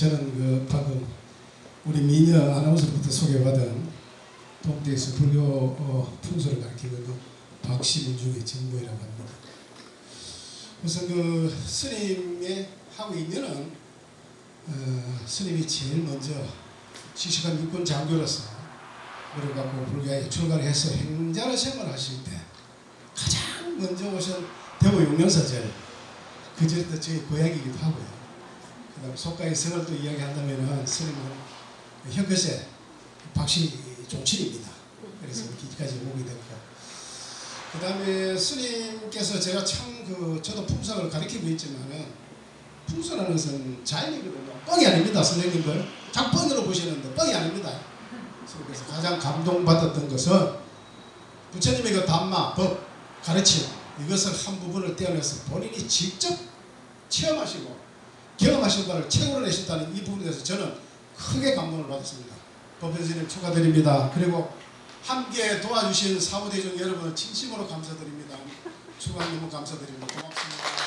저는 그 방금 우리 미녀 아나운서부터 소개받은 동대에서 불교 어, 풍소를 가르치고 있는 박시문중의 전무이라고 합니다. 우선 그 스님의 하고 있는은 어, 스님이 제일 먼저 지식한 육군 장교로서 그래갖고 불교에 출가해서 행자로 생활하실 때 가장 먼저 오신 대구 용명사절 그 절도 저희 고향이기도 하고요. 속가의 성을 또 이야기한다면은 스님은 현것의 박씨 종친입니다. 그래서 기까지 오게 됐고 그 다음에 스님께서 제가 참 그 저도 풍상을 가르치고 있지만은 풍수라는 것은 자연이거든요. 뻥이 아닙니다, 선생님들. 작뻥으로 보시는데 뻥이 아닙니다. 그래서 가장 감동받았던 것은 부처님의 그 담마, 법, 가르침 이것을 한 부분을 떼어내서 본인이 직접 체험하시고 경험하신 바를 책으로 내셨다는 이 부분에 대해서 저는 크게 감동을 받았습니다. 법연스님 축하드립니다. 그리고 함께 도와주신 사무대중 여러분 진심으로 감사드립니다. 너무 감사드립니다. 고맙습니다.